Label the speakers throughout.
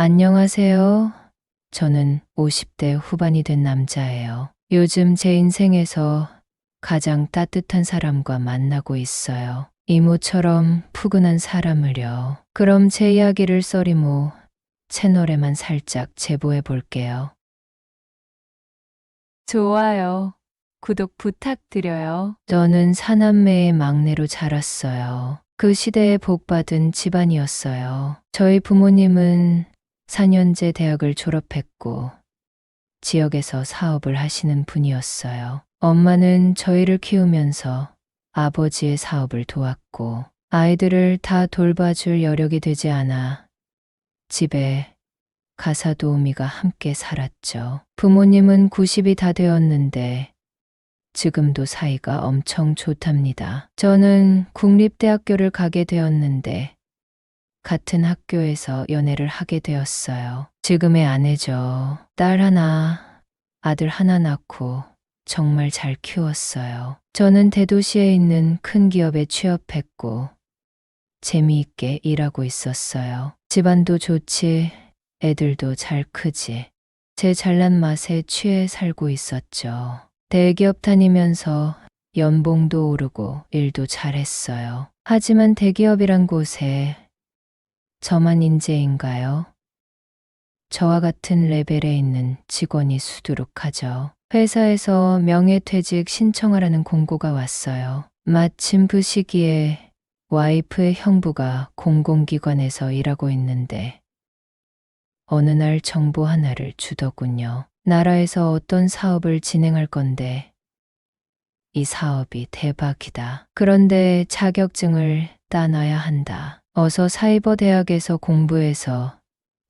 Speaker 1: 안녕하세요. 저는 50대 후반이 된 남자예요. 요즘 제 인생에서 가장 따뜻한 사람과 만나고 있어요. 이모처럼 푸근한 사람을요. 그럼 제 이야기를 써리모 채널에만 살짝 제보해 볼게요.
Speaker 2: 좋아요. 구독 부탁드려요.
Speaker 1: 저는 사남매의 막내로 자랐어요. 그 시대에 복받은 집안이었어요. 저희 부모님은 4년제 대학을 졸업했고 지역에서 사업을 하시는 분이었어요. 엄마는 저희를 키우면서 아버지의 사업을 도왔고 아이들을 다 돌봐줄 여력이 되지 않아 집에 가사 도우미가 함께 살았죠. 부모님은 90이 다 되었는데 지금도 사이가 엄청 좋답니다. 저는 국립대학교를 가게 되었는데 같은 학교에서 연애를 하게 되었어요. 지금의 아내죠. 딸 하나, 아들 하나 낳고 정말 잘 키웠어요. 저는 대도시에 있는 큰 기업에 취업했고 재미있게 일하고 있었어요. 집안도 좋지, 애들도 잘 크지. 제 잘난 맛에 취해 살고 있었죠. 대기업 다니면서 연봉도 오르고 일도 잘했어요. 하지만 대기업이란 곳에 저만 인재인가요? 저와 같은 레벨에 있는 직원이 수두룩하죠. 회사에서 명예퇴직 신청하라는 공고가 왔어요. 마침 그 시기에 와이프의 형부가 공공기관에서 일하고 있는데 어느 날 정보 하나를 주더군요. 나라에서 어떤 사업을 진행할 건데 이 사업이 대박이다. 그런데 자격증을 따놔야 한다. 어서 사이버 대학에서 공부해서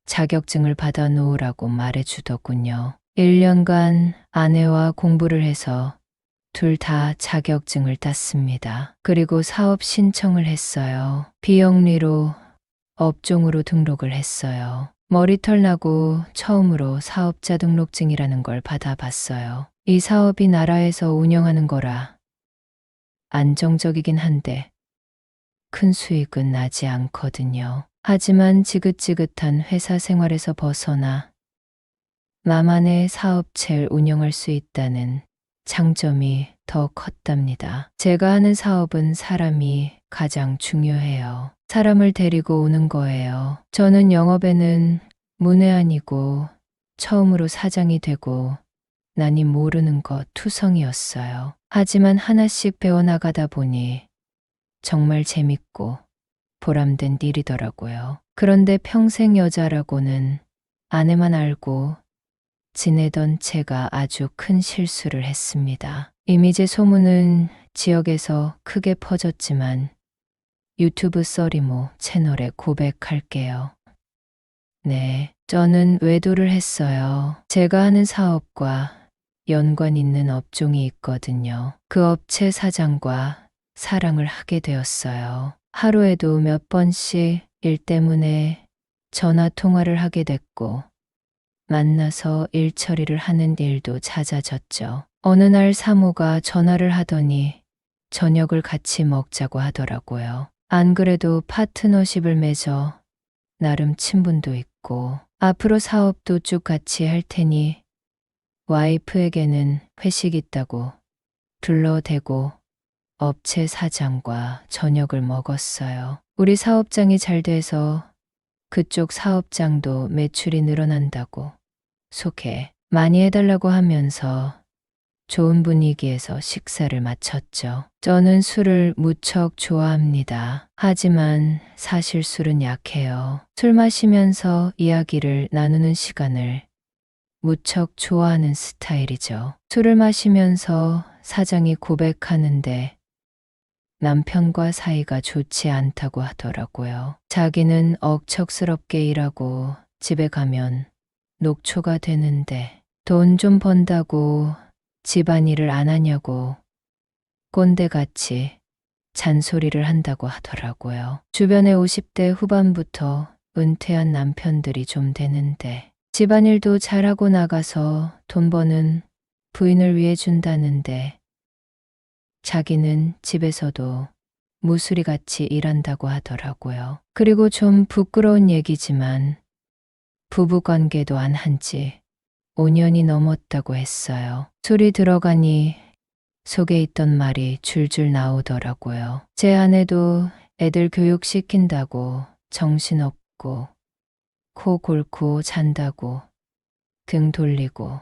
Speaker 1: 자격증을 받아 놓으라고 말해 주더군요. 1년간 아내와 공부를 해서 둘 다 자격증을 땄습니다. 그리고 사업 신청을 했어요. 비영리로 업종으로 등록을 했어요. 머리털 나고 처음으로 사업자 등록증이라는 걸 받아봤어요. 이 사업이 나라에서 운영하는 거라 안정적이긴 한데 큰 수익은 나지 않거든요. 하지만 지긋지긋한 회사 생활에서 벗어나 나만의 사업체를 운영할 수 있다는 장점이 더 컸답니다. 제가 하는 사업은 사람이 가장 중요해요. 사람을 데리고 오는 거예요. 저는 영업에는 문외한이고 처음으로 사장이 되고 나니 모르는 것 투성이었어요. 하지만 하나씩 배워나가다 보니 정말 재밌고 보람된 일이더라고요. 그런데 평생 여자라고는 아내만 알고 지내던 제가 아주 큰 실수를 했습니다. 이미 제 소문은 지역에서 크게 퍼졌지만 유튜브 써리모 채널에 고백할게요. 네, 저는 외도를 했어요. 제가 하는 사업과 연관 있는 업종이 있거든요. 그 업체 사장과 사랑을 하게 되었어요. 하루에도 몇 번씩 일 때문에 전화 통화를 하게 됐고, 만나서 일 처리를 하는 일도 잦아졌죠. 어느 날 사모가 전화를 하더니 저녁을 같이 먹자고 하더라고요. 안 그래도 파트너십을 맺어 나름 친분도 있고 앞으로 사업도 쭉 같이 할 테니 와이프에게는 회식 있다고 둘러대고 업체 사장과 저녁을 먹었어요. 우리 사업장이 잘 돼서 그쪽 사업장도 매출이 늘어난다고 소개 많이 해달라고 하면서 좋은 분위기에서 식사를 마쳤죠. 저는 술을 무척 좋아합니다. 하지만 사실 술은 약해요. 술 마시면서 이야기를 나누는 시간을 무척 좋아하는 스타일이죠. 술을 마시면서 사장이 고백하는데 남편과 사이가 좋지 않다고 하더라고요. 자기는 억척스럽게 일하고 집에 가면 녹초가 되는데 돈 좀 번다고 집안일을 안 하냐고 꼰대같이 잔소리를 한다고 하더라고요. 주변에 50대 후반부터 은퇴한 남편들이 좀 되는데 집안일도 잘하고 나가서 돈 버는 부인을 위해 준다는데 자기는 집에서도 무수리 같이 일한다고 하더라고요. 그리고 좀 부끄러운 얘기지만 부부 관계도 안 한 지 5년이 넘었다고 했어요. 술이 들어가니 속에 있던 말이 줄줄 나오더라고요. 제 아내도 애들 교육시킨다고 정신없고 코 골고 잔다고 등 돌리고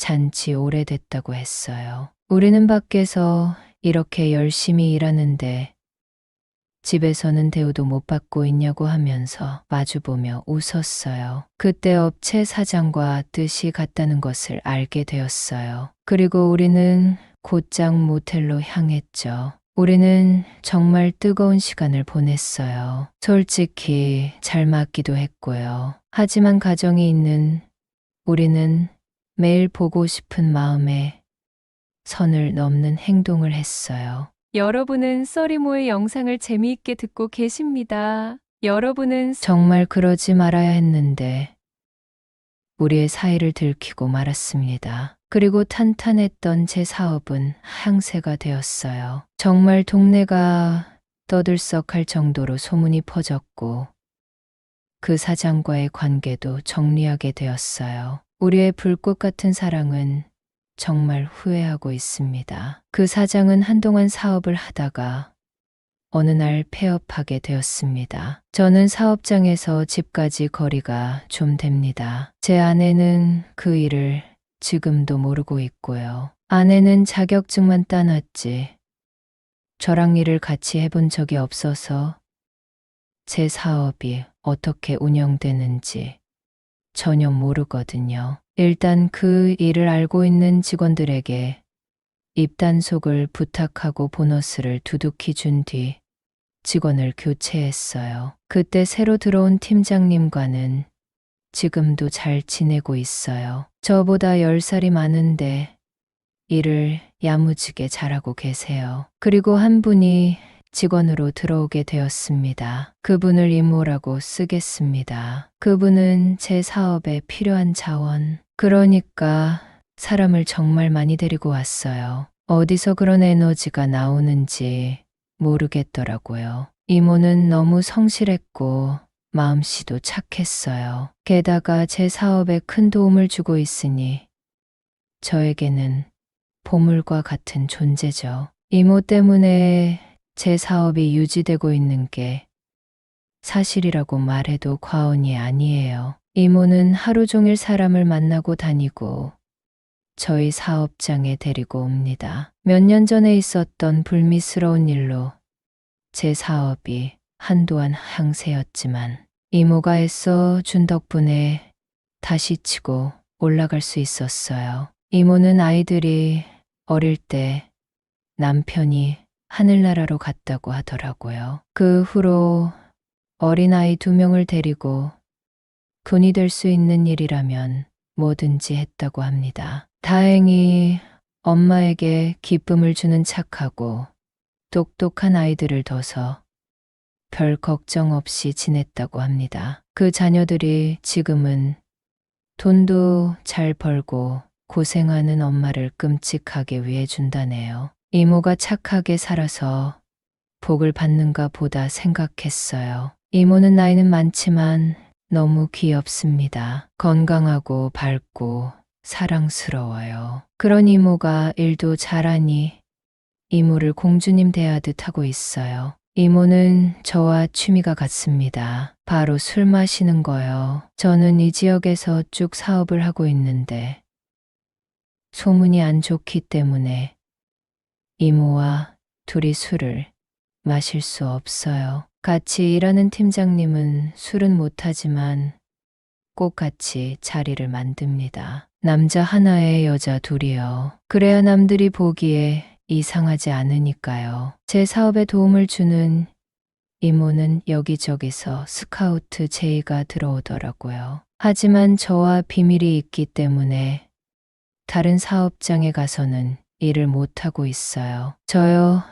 Speaker 1: 잔치 오래됐다고 했어요. 우리는 밖에서 이렇게 열심히 일하는데 집에서는 대우도 못 받고 있냐고 하면서 마주보며 웃었어요. 그때 업체 사장과 뜻이 같다는 것을 알게 되었어요. 그리고 우리는 곧장 모텔로 향했죠. 우리는 정말 뜨거운 시간을 보냈어요. 솔직히 잘 맞기도 했고요. 하지만 가정이 있는 우리는 매일 보고 싶은 마음에 선을 넘는 행동을 했어요.
Speaker 2: 여러분은 써리모의 영상을 재미있게 듣고 계십니다. 여러분은
Speaker 1: 정말 그러지 말아야 했는데 우리의 사이를 들키고 말았습니다. 그리고 탄탄했던 제 사업은 향세가 되었어요. 정말 동네가 떠들썩할 정도로 소문이 퍼졌고 그 사장과의 관계도 정리하게 되었어요. 우리의 불꽃 같은 사랑은 정말 후회하고 있습니다. 그 사장은 한동안 사업을 하다가 어느 날 폐업하게 되었습니다. 저는 사업장에서 집까지 거리가 좀 됩니다. 제 아내는 그 일을 지금도 모르고 있고요. 아내는 자격증만 따놨지. 저랑 일을 같이 해본 적이 없어서 제 사업이 어떻게 운영되는지 전혀 모르거든요. 일단 그 일을 알고 있는 직원들에게 입단속을 부탁하고 보너스를 두둑히 준 뒤 직원을 교체했어요. 그때 새로 들어온 팀장님과는 지금도 잘 지내고 있어요. 저보다 10살이 많은데 일을 야무지게 잘하고 계세요. 그리고 한 분이 직원으로 들어오게 되었습니다. 그분을 이모라고 쓰겠습니다. 그분은 제 사업에 필요한 자원, 그러니까 사람을 정말 많이 데리고 왔어요. 어디서 그런 에너지가 나오는지 모르겠더라고요. 이모는 너무 성실했고 마음씨도 착했어요. 게다가 제 사업에 큰 도움을 주고 있으니 저에게는 보물과 같은 존재죠. 이모 때문에 제 사업이 유지되고 있는 게 사실이라고 말해도 과언이 아니에요. 이모는 하루 종일 사람을 만나고 다니고 저희 사업장에 데리고 옵니다. 몇 년 전에 있었던 불미스러운 일로 제 사업이 한동안 항세였지만 이모가 애써 준 덕분에 다시 치고 올라갈 수 있었어요. 이모는 아이들이 어릴 때 남편이 하늘나라로 갔다고 하더라고요. 그 후로 어린아이 두 명을 데리고 돈이 될 수 있는 일이라면 뭐든지 했다고 합니다. 다행히 엄마에게 기쁨을 주는 착하고 똑똑한 아이들을 둬서 별 걱정 없이 지냈다고 합니다. 그 자녀들이 지금은 돈도 잘 벌고 고생하는 엄마를 끔찍하게 위해 준다네요. 이모가 착하게 살아서 복을 받는가 보다 생각했어요. 이모는 나이는 많지만 너무 귀엽습니다. 건강하고 밝고 사랑스러워요. 그런 이모가 일도 잘하니 이모를 공주님 대하듯 하고 있어요. 이모는 저와 취미가 같습니다. 바로 술 마시는 거요. 저는 이 지역에서 쭉 사업을 하고 있는데 소문이 안 좋기 때문에 이모와 둘이 술을 마실 수 없어요. 같이 일하는 팀장님은 술은 못하지만 꼭 같이 자리를 만듭니다. 남자 하나에 여자 둘이요. 그래야 남들이 보기에 이상하지 않으니까요. 제 사업에 도움을 주는 이모는 여기저기서 스카우트 제의가 들어오더라고요. 하지만 저와 비밀이 있기 때문에 다른 사업장에 가서는 일을 못하고 있어요. 저요,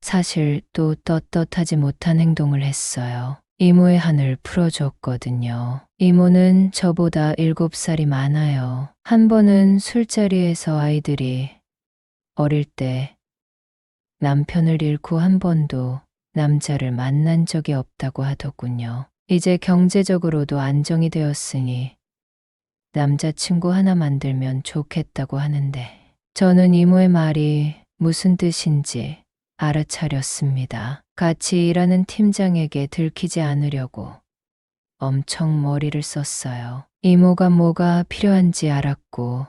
Speaker 1: 사실 또 떳떳하지 못한 행동을 했어요. 이모의 한을 풀어줬거든요. 이모는 저보다 7살이 많아요. 한 번은 술자리에서 아이들이 어릴 때 남편을 잃고 한 번도 남자를 만난 적이 없다고 하더군요. 이제 경제적으로도 안정이 되었으니 남자친구 하나 만들면 좋겠다고 하는데 저는 이모의 말이 무슨 뜻인지 알아차렸습니다. 같이 일하는 팀장에게 들키지 않으려고 엄청 머리를 썼어요. 이모가 뭐가 필요한지 알았고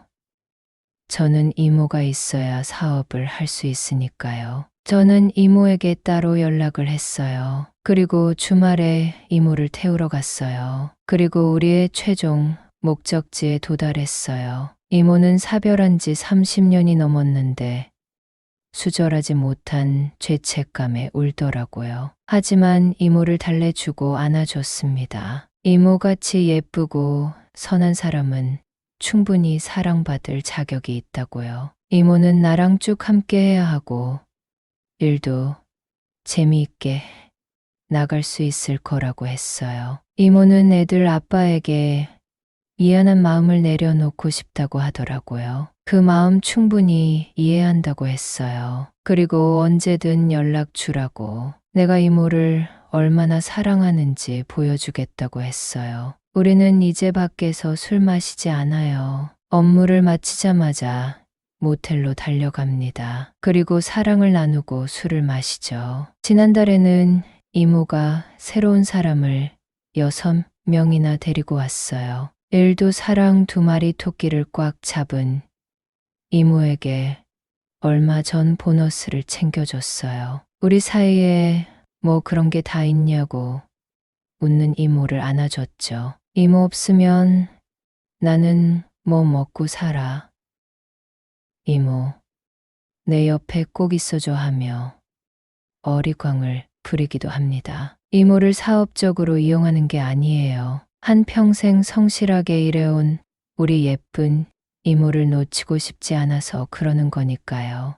Speaker 1: 저는 이모가 있어야 사업을 할 수 있으니까요. 저는 이모에게 따로 연락을 했어요. 그리고 주말에 이모를 태우러 갔어요. 그리고 우리의 최종 목적지에 도달했어요. 이모는 사별한 지 30년이 넘었는데 수절하지 못한 죄책감에 울더라고요. 하지만 이모를 달래주고 안아줬습니다. 이모같이 예쁘고 선한 사람은 충분히 사랑받을 자격이 있다고요. 이모는 나랑 쭉 함께 해야 하고 일도 재미있게 나갈 수 있을 거라고 했어요. 이모는 애들 아빠에게 미안한 마음을 내려놓고 싶다고 하더라고요. 그 마음 충분히 이해한다고 했어요. 그리고 언제든 연락 주라고 내가 이모를 얼마나 사랑하는지 보여주겠다고 했어요. 우리는 이제 밖에서 술 마시지 않아요. 업무를 마치자마자 모텔로 달려갑니다. 그리고 사랑을 나누고 술을 마시죠. 지난달에는 이모가 새로운 사람을 여섯 명이나 데리고 왔어요. 일도 사랑 두 마리 토끼를 꽉 잡은 이모에게 얼마 전 보너스를 챙겨줬어요. 우리 사이에 뭐 그런 게 다 있냐고 웃는 이모를 안아줬죠. 이모 없으면 나는 뭐 먹고 살아. 이모, 내 옆에 꼭 있어줘 하며 어리광을 부리기도 합니다. 이모를 사업적으로 이용하는 게 아니에요. 한평생 성실하게 일해온 우리 예쁜 이모를 놓치고 싶지 않아서 그러는 거니까요.